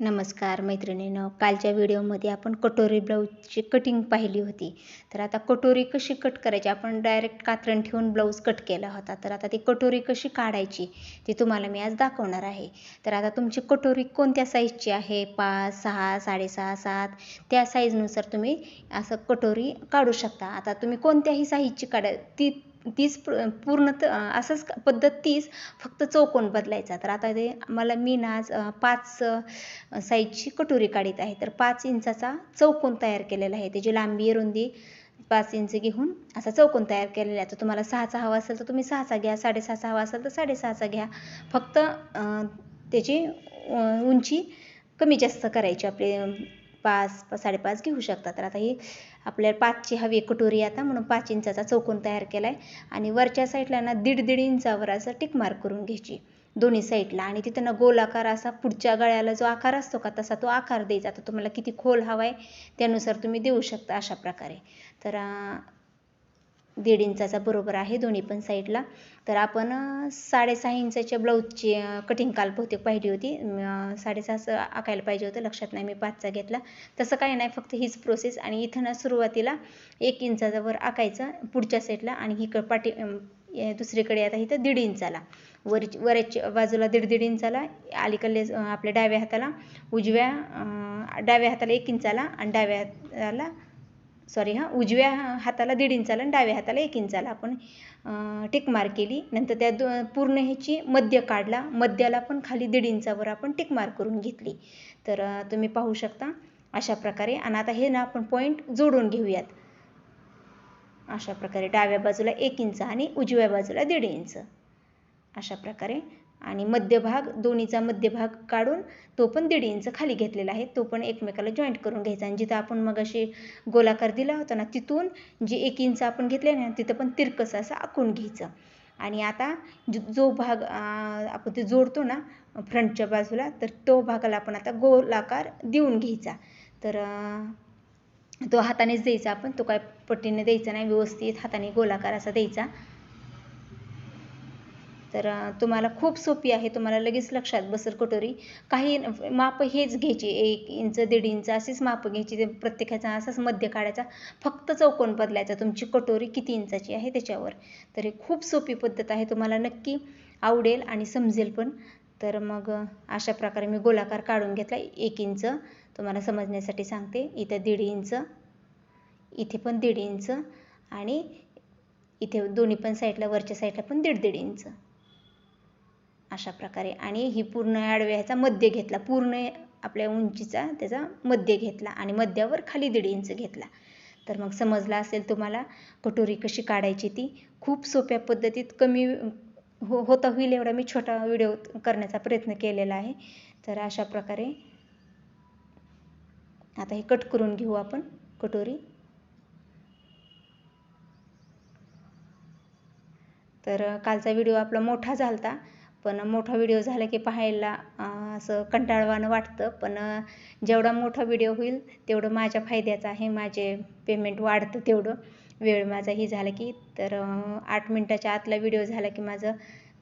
नमस्कार मैत्रिणीनं कालच्या व्हिडिओमध्ये आपण कटोरी ब्लाऊजची कटिंग पाहिली होती. तर आता कटोरी कशी कट करायची? आपण डायरेक्ट कात्रण ठेवून ब्लाऊज कट केला होता. तर आता ती कटोरी कशी काढायची ती तुम्हाला मी आज दाखवणार आहे. तर आता तुमची कटोरी कोणत्या साईजची आहे? पाच सहा साडेसहा सात त्या साईजनुसार तुम्ही असं कटोरी काढू शकता. आता तुम्ही कोणत्याही साईजची काढा ती तीच पूर्ण असंच पद्धत तीच फक्त चौकोन बदलायचा. तर आता ते मला मी ना आज पाच साईजची कटोरी काढीत आहे. तर पाच इंचाचा चौकोन तयार केलेला आहे. त्याची लांबी रुंदी पाच इंच घेऊन असा चौकोन तयार केलेला आहे. तर तुम्हाला सहाचा हवा असेल तर तुम्ही सहाचा घ्या. साडेसहाचा हवा असेल तर साडेसहाचा घ्या. फक्त त्याची उंची कमी जास्त करायची आपली पाच साडेपाच घेऊ शकता. तर आता ही आपल्याला पाचची हवी कटोरी आता म्हणून पाच इंचाचा चौकोन तयार केला आहे आणि वरच्या साईडला ना दीड दीड इंचावर असं टिक मार्क करून घ्यायची. दोन्ही साईडला आणि तिथं ना गोल आकार असा पुढच्या गळ्याला जो आकार असतो का तसा तो आकार द्यायचा. आता तुम्हाला किती खोल हवा आहे त्यानुसार तुम्ही देऊ शकता अशा प्रकारे. तर दीड इंचाचा बरोबर आहे दोन्ही पण साईडला तर आपण साडेसहा इंचाच्या ब्लाऊजची कटिंग काल बहुतेक पाहिली होती. साडेसहाचं आकायला पाहिजे होतं. लक्षात नाही मी पाचचा घेतला. तसं काही नाही फक्त हीच प्रोसेस आणि इथं ना सुरुवातीला एक इंचाचा वर आकायचं पुढच्या साईडला आणि ही पाठी दुसरीकडे आता इथं दीड इंचाला. वर वरच्या बाजूला दीड दीड इंचाला. अलीकडले आपल्या डाव्या हाताला उजव्या डाव्या हाताला एक इंचाला आणि डाव्या हाताला सॉरी हां उजव्या हाताला दीड इंचाला आणि डाव्या हाताला एक इंचाला आपण टिक मार्क केली. नंतर त्या दो पूर्ण ह्याची मध्य काढला. मध्याला पण खाली दीड इंचावर आपण टिक मार्क करून घेतली. तर तुम्ही पाहू शकता अशा प्रकारे. आणि आता हे ना आपण पॉईंट जोडून घेऊयात. अशा प्रकारे डाव्या बाजूला एक इंच आणि उजव्या बाजूला दीड इंच. अशा प्रकारे आणि मध्यभाग दोन्हीचा मध्यभाग काढून तो पण दीड इंच खाली घेतलेला आहे. तो पण एकमेकाला जॉईंट करून घ्यायचा. आणि जिथं आपण मग अशी गोलाकार दिला होता ना तिथून जे एक इंच आपण घेतले ना तिथं पण तिरकस असं आखून घ्यायचं. आणि आता जो भाग आपण ते जोडतो ना फ्रंटच्या बाजूला तर तो भागाला आपण आता गोलाकार देऊन घ्यायचा. तर तो हातानेच द्यायचा आपण. तो काय पट्टीने द्यायचा नाही व्यवस्थित हाताने गोलाकार असा द्यायचा. तर तुम्हाला खूप सोपी आहे. तुम्हाला लगेच लक्षात बसेल कटोरी काही माप हेच घ्यायची. एक इंच दीड इंच असेच माप घ्यायची. ते प्रत्येकाचा असाच मध्य काढायचा फक्त चौकोन बदलायचा. तुमची कटोरी किती इंचाची आहे त्याच्यावर. तर ही खूप सोपी पद्धत आहे. तुम्हाला नक्की आवडेल आणि समजेल पण. तर मग अशा प्रकारे मी गोलाकार काढून घेतला. एक इंच तुम्हाला समजण्यासाठी सांगते. इथं दीड इंच इथे पण दीड इंच आणि इथे दोन्ही पण साईडला वरच्या साईडला पण दीड दीड इंच. अशा प्रकारे. आणि ही पूर्ण आडव्या ह्याचा मध्य घेतला. पूर्ण आपल्या उंचीचा त्याचा मध्य घेतला आणि मध्यावर खाली दीड इंच घेतला. तर मग समजला असेल तुम्हाला कटोरी कशी काढायची ती. खूप सोप्या पद्धतीत कमी हो होता होईल एवढा मी छोटा व्हिडिओ करण्याचा प्रयत्न केलेला आहे. तर अशा प्रकारे आता हे कट करून घेऊ आपण कटोरी. तर कालचा व्हिडिओ आपला मोठा झाला पण मोठा व्हिडिओ झाला की पाहायला असं कंटाळवाणं वाटतं. पण जेवढा मोठा व्हिडिओ होईल तेवढं माझ्या फायद्याचं आहे. माझे पेमेंट वाढतं तेवढं. वेळ माझाही झाला की तर आठ मिनटाच्या आतला व्हिडिओ झाला की माझं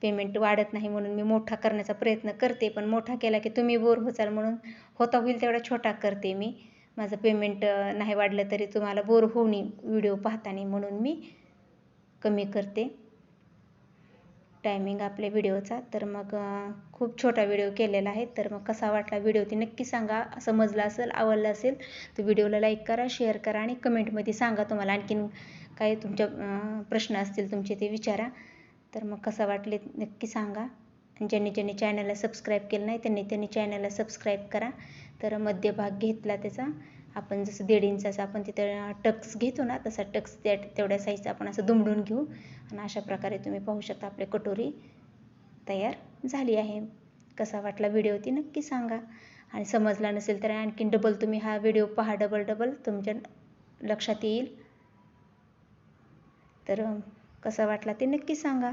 पेमेंट वाढत नाही म्हणून मी मोठा करण्याचा प्रयत्न करते. पण मोठा केला की तुम्ही बोर होचाल म्हणून होता होईल तेवढा छोटा करते मी. माझं पेमेंट नाही वाढलं तरी तुम्हाला बोर होऊ नये व्हिडिओ पाहताना म्हणून मी कमी करते. टायमिंग आपल्या व्हिडिओचा तर मग खूप छोटा व्हिडिओ केलेला आहे. तर मग कसा वाटला व्हिडिओ ती नक्की सांगा. समजला असेल आवडला असेल तर व्हिडिओला लाईक करा शेअर करा आणि कमेंटमध्ये सांगा तुम्हाला. आणखीन काय तुमच्या प्रश्न असतील तुमचे ते विचारा. तर मग कसा वाटले नक्की सांगा. ज्यांनी ज्यांनी चॅनलला सबस्क्राईब केलं नाही त्यांनी त्यांनी चॅनलला सबस्क्राईब करा. तर मध्यभाग घेतला त्याचा. आपण जसं दीड इंचाचा आपण तिथं टक्स घेतो ना तसा टक्स त्या तेवढ्या साईजचा आपण असं दुमडून घेऊ. आणि अशा प्रकारे तुम्ही पाहू शकता आपली कटोरी तयार झाली आहे. कसा वाटला व्हिडिओ ती नक्की सांगा. आणि समजला नसेल तर आणखीन डबल तुम्ही हा व्हिडिओ पहा डबल डबल तुमच्या लक्षात येईल. तर कसा वाटला ते नक्की सांगा.